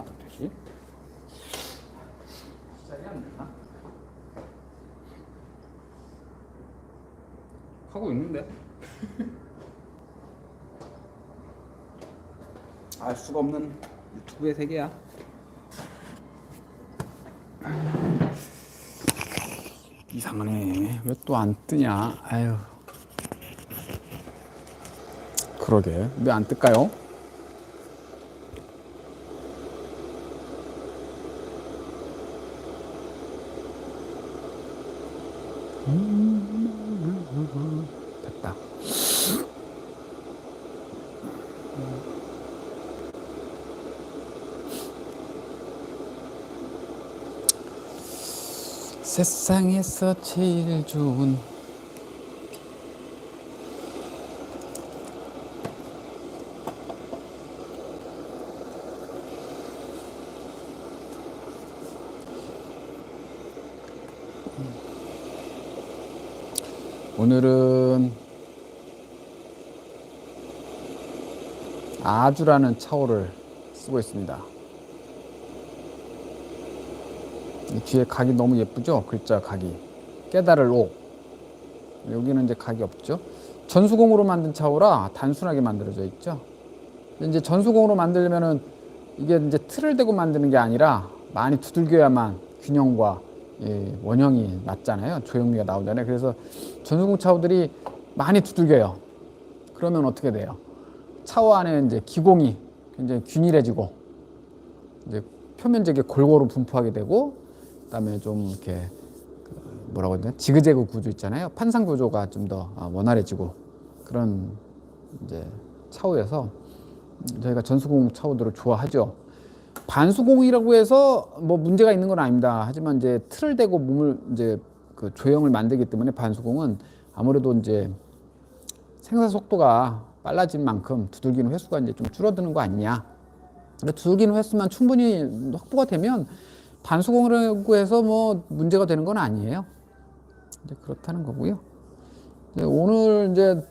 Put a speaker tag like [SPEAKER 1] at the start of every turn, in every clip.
[SPEAKER 1] 되지? 시작이 안 되나? 하고 있는데? 알 수가 없는 유튜브의 세계야. 이상하네. 왜 또 안 뜨냐? 아유. 그러게. 왜 안 뜰까요? 됐다. 세상에서 제일 좋은 오늘은 아주라는 차오를 쓰고 있습니다. 이 뒤에 각이 너무 예쁘죠? 글자 각이. 깨달을 오. 여기는 이제 각이 없죠? 전수공으로 만든 차오라 단순하게 만들어져 있죠? 이제 전수공으로 만들려면은 이게 이제 틀을 대고 만드는 게 아니라 많이 두들겨야만 균형과 예, 원형이 맞잖아요. 조형미가 나오잖아요. 그래서 전수공 차오들이 많이 두들겨요. 그러면 어떻게 돼요? 차오 안에 이제 기공이 굉장히 균일해지고 이제 표면적에 골고루 분포하게 되고 그다음에 좀 이렇게 그 뭐라고 해야 되나 지그재그 구조 있잖아요. 판상 구조가 좀 더 원활해지고 그런 이제 차오여서 저희가 전수공 차오들을 좋아하죠. 반수공이라고 해서 뭐 문제가 있는 건 아닙니다. 하지만 이제 틀을 대고 몸을 이제 그 조형을 만들기 때문에 반수공은 아무래도 이제 생산 속도가 빨라진 만큼 두들기는 횟수가 이제 좀 줄어드는 거 아니냐. 근데 두들기는 횟수만 충분히 확보가 되면 반수공이라고 해서 뭐 문제가 되는 건 아니에요. 이제 그렇다는 거고요. 이제 오늘 이제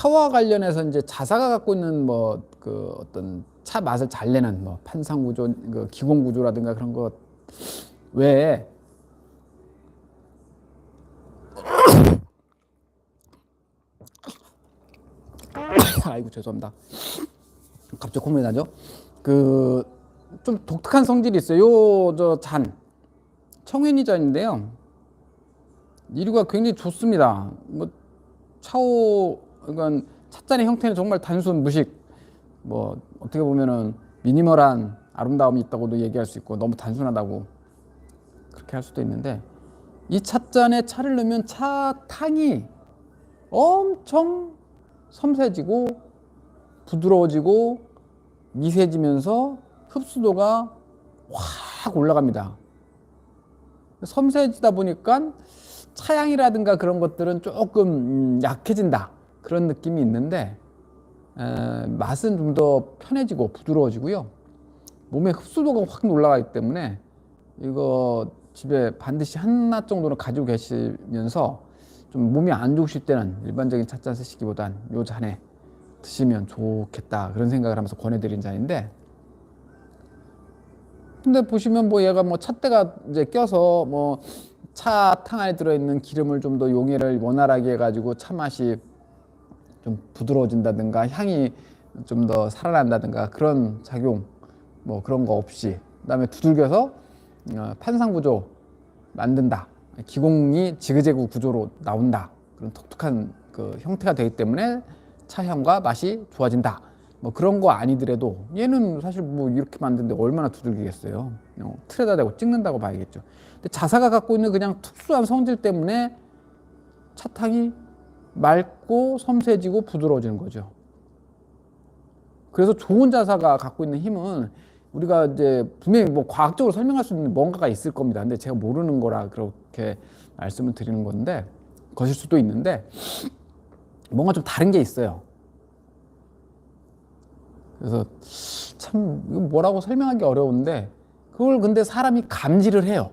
[SPEAKER 1] 차와 관련해서 이제 자사가 갖고 있는 뭐 그 어떤 차 맛을 잘 내는 뭐 판상 구조, 그 기공 구조라든가 그런 것 외에 아이고 죄송합니다. 갑자기 콧물이 나죠? 그 좀 독특한 성질이 있어요. 요저잔 청회니 잔인데요. 이류가 굉장히 좋습니다. 뭐 차오 그러니까 찻잔의 형태는 정말 단순 무식 뭐 어떻게 보면은 미니멀한 아름다움이 있다고도 얘기할 수 있고 너무 단순하다고 그렇게 할 수도 있는데 이 찻잔에 차를 넣으면 차탕이 엄청 섬세해지고 부드러워지고 미세해지면서 흡수도가 확 올라갑니다. 섬세해지다 보니까 차향이라든가 그런 것들은 조금 음, 약해진다 그런 느낌이 있는데 에, 맛은 좀 더 편해지고 부드러워지고요. 몸의 흡수도가 확 올라가기 때문에 이거 집에 반드시 하나 정도는 가지고 계시면서 좀 몸이 안 좋으실 때는 일반적인 찻잔 쓰시기보단 요 잔에 드시면 좋겠다 그런 생각을 하면서 권해드린 잔인데 근데 보시면 뭐 얘가 뭐 찻대가 이제 껴서 뭐 차 탕 안에 들어있는 기름을 좀 더 용해를 원활하게 해가지고 차 맛이 좀 부드러워진다든가 향이 좀 더 살아난다든가 그런 작용 뭐 그런 거 없이 그다음에 두들겨서 어, 판상 구조 만든다. 기공이 지그재그 구조로 나온다. 그런 독특한 그 형태가 되기 때문에 차향과 맛이 좋아진다. 뭐 그런 거 아니더라도 얘는 사실 뭐 이렇게 만드는데 얼마나 두들기겠어요. 어, 틀에다 대고 찍는다고 봐야겠죠. 근데 자사가 갖고 있는 그냥 특수한 성질 때문에 차탕이 맑고 섬세해지고 부드러워지는 거죠. 그래서 좋은 자사가 갖고 있는 힘은 우리가 이제 분명히 뭐 과학적으로 설명할 수 있는 뭔가가 있을 겁니다. 근데 제가 모르는 거라 그렇게 말씀을 드리는 건데 것일 수도 있는데 뭔가 좀 다른 게 있어요. 그래서 참 뭐라고 설명하기 어려운데 그걸 근데 사람이 감지를 해요.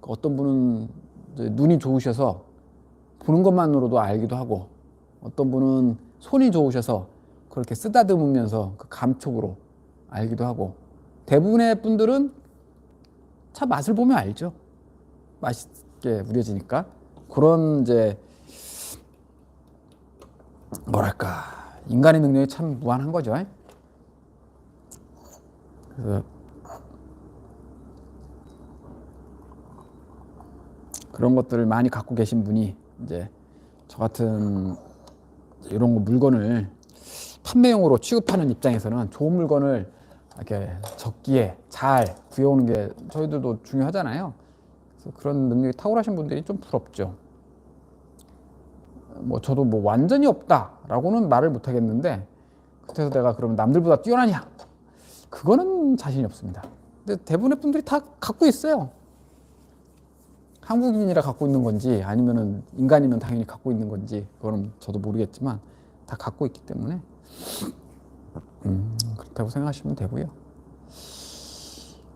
[SPEAKER 1] 어떤 분은 눈이 좋으셔서 보는 것만으로도 알기도 하고 어떤 분은 손이 좋으셔서 그렇게 쓰다듬으면서 그 감촉으로 알기도 하고 대부분의 분들은 차 맛을 보면 알죠. 맛있게 우려지니까 그런 이제 뭐랄까 인간의 능력이 참 무한한 거죠. 그래서 그런 것들을 많이 갖고 계신 분이 이제 저 같은 이런 거 물건을 판매용으로 취급하는 입장에서는 좋은 물건을 이렇게 적기에 잘 구해오는 게 저희들도 중요하잖아요. 그래서 그런 능력이 탁월하신 분들이 좀 부럽죠. 뭐 저도 뭐 완전히 없다라고는 말을 못 하겠는데 그래서 내가 그러면 남들보다 뛰어나냐? 그거는 자신이 없습니다. 근데 대부분의 분들이 다 갖고 있어요. 한국인이라 갖고 있는 건지 아니면은 인간이면 당연히 갖고 있는 건지 그거는 저도 모르겠지만 다 갖고 있기 때문에 음, 그렇다고 생각하시면 되고요.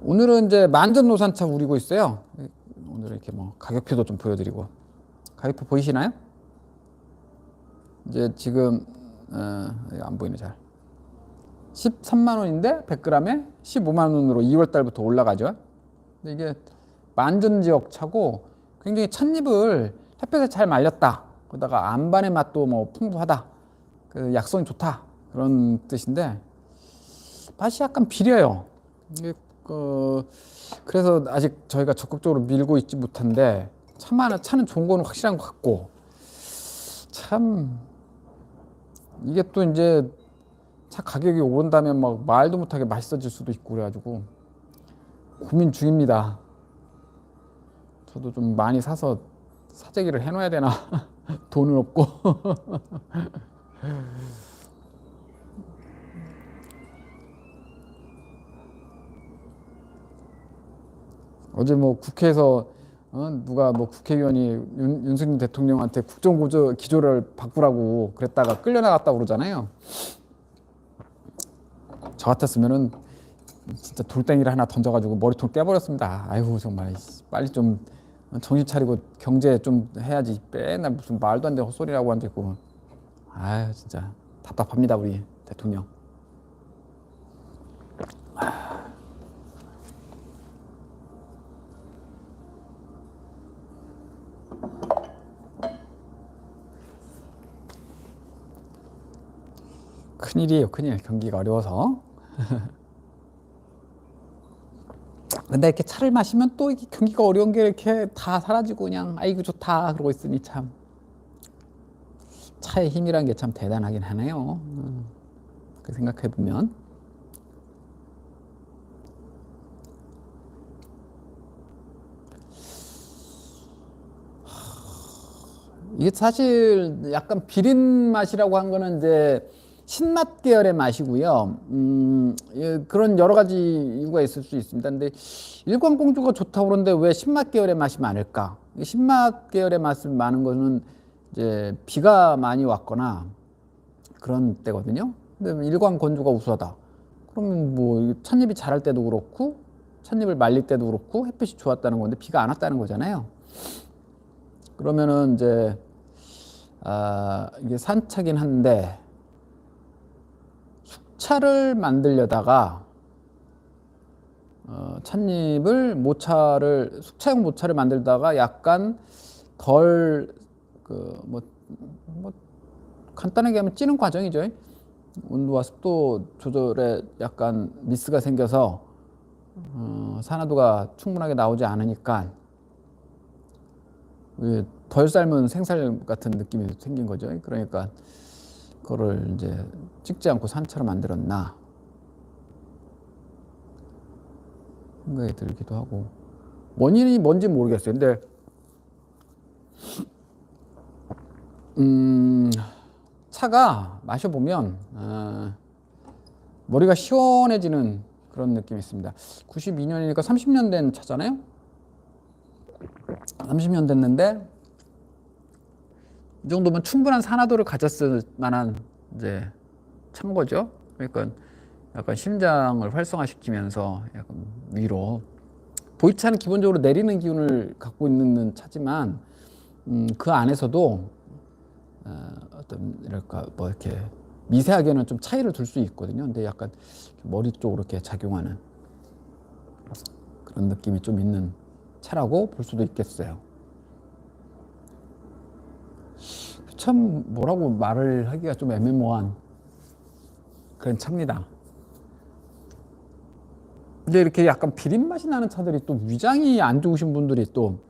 [SPEAKER 1] 오늘은 이제 만전 노산차 우리고 있어요. 오늘 이렇게 뭐 가격표도 좀 보여드리고 가격표 보이시나요? 이제 지금 어, 안 보이네 잘. 13만 원인데 100g에 15만 원으로 2월 달부터 올라가죠. 근데 이게 만전 지역 차고 굉장히 찻잎을 햇볕에 잘 말렸다. 그러다가 안반의 맛도 뭐 풍부하다. 그 약성이 좋다. 그런 뜻인데 맛이 약간 비려요. 그 그래서 아직 저희가 적극적으로 밀고 있지 못한데 차만 차는 좋은 거는 확실한 것 같고 참 이게 또 이제 차 가격이 오른다면 막 말도 못하게 맛있어질 수도 있고 그래가지고 고민 중입니다. 저도 좀 많이 사서 사재기를 해놔야 되나 돈은 없고 어제 뭐 국회에서 어, 누가 뭐 국회의원이 윤, 윤석열 대통령한테 국정구조 기조를 바꾸라고 그랬다가 끌려나갔다 고 그러잖아요. 저 같았으면은 진짜 돌덩이를 하나 던져가지고 머리통 떼버렸습니다. 아이고 정말 빨리 좀 정신 차리고 경제 좀 해야지. 맨날 무슨 말도 안 되는 헛소리라고 앉아있고. 아유 진짜 답답합니다 우리 대통령. 큰일이에요 큰일 경기가 어려워서 근데 이렇게 차를 마시면 또 이게 경기가 어려운 게 이렇게 다 사라지고 그냥 아이고 좋다 그러고 있으니 참. 차의 힘이란 게 참 대단하긴 하네요. 음, 그 생각해 보면. 이게 사실 약간 비린 맛이라고 한 거는 이제 신맛 계열의 맛이고요. 음, 예, 그런 여러 가지 이유가 있을 수 있습니다. 근데 일광공주가 좋다고 그러는데 왜 신맛 계열의 맛이 많을까? 이 신맛 계열의 맛을 많은 거는 이제 비가 많이 왔거나 그런 때거든요. 근데 일광건조가 우수하다. 그러면 뭐 찻잎이 자랄 때도 그렇고 찻잎을 말릴 때도 그렇고 햇빛이 좋았다는 건데 비가 안 왔다는 거잖아요. 그러면은 이제 아, 이게 산차긴 한데 차를 만들려다가 어, 찻잎을 모차를 숙차용 모차를 만들다가 약간 덜 그뭐 뭐 간단하게 하면 찌는 과정이죠. 온도와 습도 조절에 약간 미스가 생겨서 어, 산화도가 충분하게 나오지 않으니까 덜 삶은 생살 같은 느낌이 생긴 거죠. 그러니까 그거를 이제 찍지 않고 산처럼 만들었나 생각이 들기도 하고 원인이 뭔지 모르겠어요. 근데 음 차가 마셔보면 아, 머리가 시원해지는 그런 느낌이 있습니다. 92년이니까 30년 된 차잖아요. 30년 됐는데 이 정도면 충분한 산화도를 가졌을 만한 이제 찬 거죠. 그러니까 약간 심장을 활성화시키면서 약간 위로 보이차는 기본적으로 내리는 기운을 갖고 있는 차지만 음, 그 안에서도 어, 어떤 이랄까 뭐 이렇게 미세하게는 좀 차이를 둘 수 있거든요. 근데 약간 머리 쪽으로 이렇게 작용하는 그런 느낌이 좀 있는 차라고 볼 수도 있겠어요. 참 뭐라고 말을 하기가 좀 애매모호한 그런 차입니다. 근데 이렇게 약간 비린 맛이 나는 차들이 또 위장이 안 좋으신 분들이 또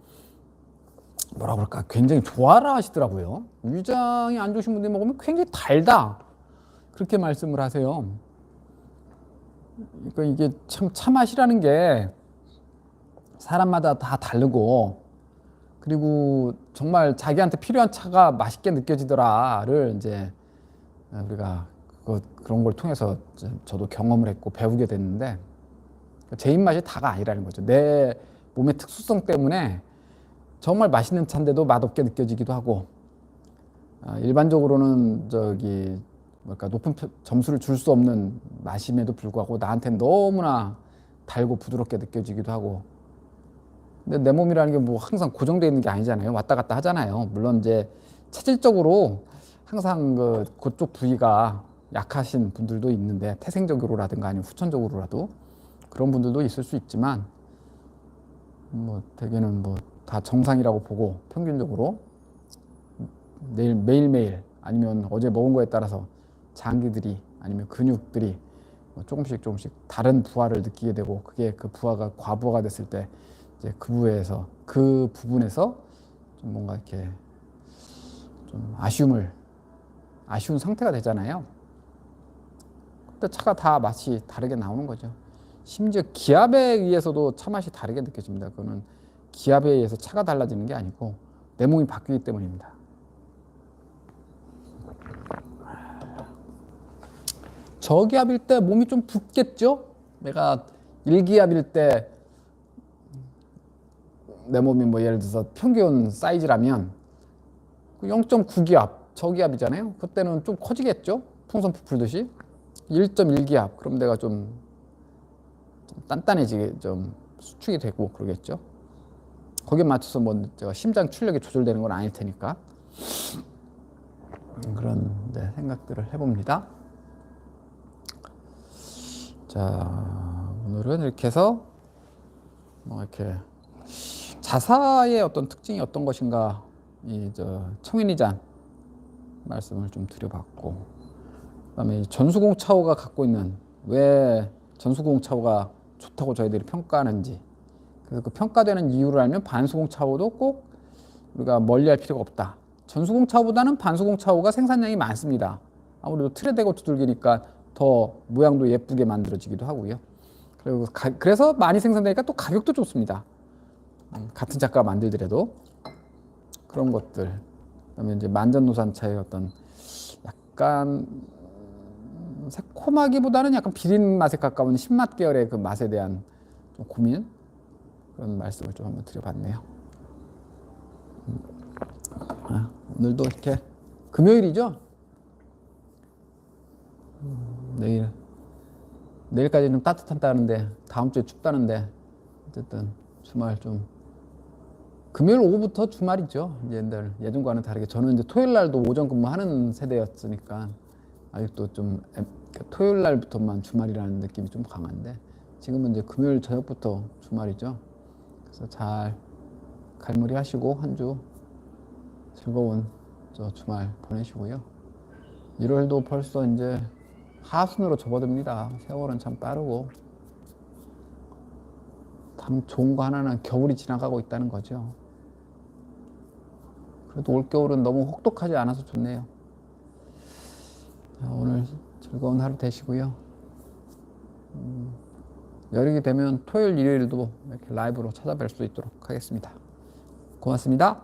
[SPEAKER 1] 뭐라 그럴까 굉장히 좋아라 하시더라고요. 위장이 안 좋으신 분들이 먹으면 굉장히 달다 그렇게 말씀을 하세요. 그러니까 이게 참 차 맛이라는 게 사람마다 다 다르고 그리고 정말 자기한테 필요한 차가 맛있게 느껴지더라를 이제 우리가 그거 그런 걸 통해서 저도 경험을 했고 배우게 됐는데 제 입맛이 다가 아니라는 거죠. 내 몸의 특수성 때문에 정말 맛있는 차인데도 맛없게 느껴지기도 하고 아, 일반적으로는 저기 뭐랄까 높은 표- 점수를 줄 수 없는 맛임에도 불구하고 나한테는 너무나 달고 부드럽게 느껴지기도 하고 근데 내 몸이라는 게 뭐 항상 고정되어 있는 게 아니잖아요. 왔다 갔다 하잖아요. 물론 이제 체질적으로 항상 그 그쪽 부위가 약하신 분들도 있는데 태생적으로라든가 아니면 후천적으로라도 그런 분들도 있을 수 있지만 뭐 대개는 뭐 다 정상이라고 보고 평균적으로 내일 매일매일 아니면 어제 먹은 거에 따라서 장기들이 아니면 근육들이 뭐 조금씩 조금씩 다른 부하를 느끼게 되고 그게 그 부하가 과부하가 됐을 때 이제 그 부에서 그 부분에서 좀 뭔가 이렇게 좀 아쉬움을 아쉬운 상태가 되잖아요. 그때 차가 다 맛이 다르게 나오는 거죠. 심지어 기압에 의해서도 차 맛이 다르게 느껴집니다. 그거는 기압에 의해서 차가 달라지는 게 아니고 내 몸이 바뀌기 때문입니다. 저기압일 때 몸이 좀 붓겠죠? 내가 일기압일 때 내 몸이 뭐 예를 들어서 평균 사이즈라면 0.9기압 저기압이잖아요. 그때는 좀 커지겠죠? 풍선 부풀듯이 1.1기압 그럼 내가 좀, 좀 단단해지게 좀 수축이 되고 그러겠죠. 거기에 맞춰서 뭐 제가 심장 출력이 조절되는 건 아닐 테니까 그런 네, 생각들을 해봅니다. 자 오늘은 이렇게 해서 뭐 이렇게 자사의 어떤 특징이 어떤 것인가 이 저 청인이잔 말씀을 좀 드려봤고 그다음에 이 전수공 차오가 갖고 있는 왜 전수공 차오가 좋다고 저희들이 평가하는지 그래서 그 평가되는 이유를 알면 반수공 차오도 꼭 우리가 멀리할 필요가 없다. 전수공 차오보다는 반수공 차오가 생산량이 많습니다. 아무래도 틀에 대고 두들기니까 더 모양도 예쁘게 만들어지기도 하고요. 그리고 가- 그래서 많이 생산되니까 또 가격도 좋습니다. 음, 같은 작가 만들더라도 그런 것들. 그다음에 이제 만전노산차의 어떤 약간 음, 새콤하기보다는 약간 비린 맛에 가까운 신맛 계열의 그 맛에 대한 좀 고민 그런 말씀을 좀 한번 드려봤네요. 음. 아, 오늘도 이렇게 금요일이죠. 음, 내일 내일까지는 따뜻하다는데 다음 주에 춥다는데 어쨌든 주말 좀 금요일 오후부터 주말이죠. 옛날 예전과는 다르게 저는 이제 토요일 날도 오전 근무하는 세대였으니까 아직도 좀 애- 그러니까 토요일 날부터만 주말이라는 느낌이 좀 강한데 지금은 이제 금요일 저녁부터 주말이죠. 그래서 잘 갈무리 하시고 한 주 즐거운 저 주말 보내시고요. 1월도 벌써 이제 하순으로 접어듭니다. 세월은 참 빠르고 참 좋은 거 하나는 겨울이 지나가고 있다는 거죠. 그래도 올 겨울은 너무 혹독하지 않아서 좋네요. 자, 오늘 즐거운 하루 되시고요. 음, 여력이 되면 토요일, 일요일도 이렇게 라이브로 찾아뵐 수 있도록 하겠습니다. 고맙습니다.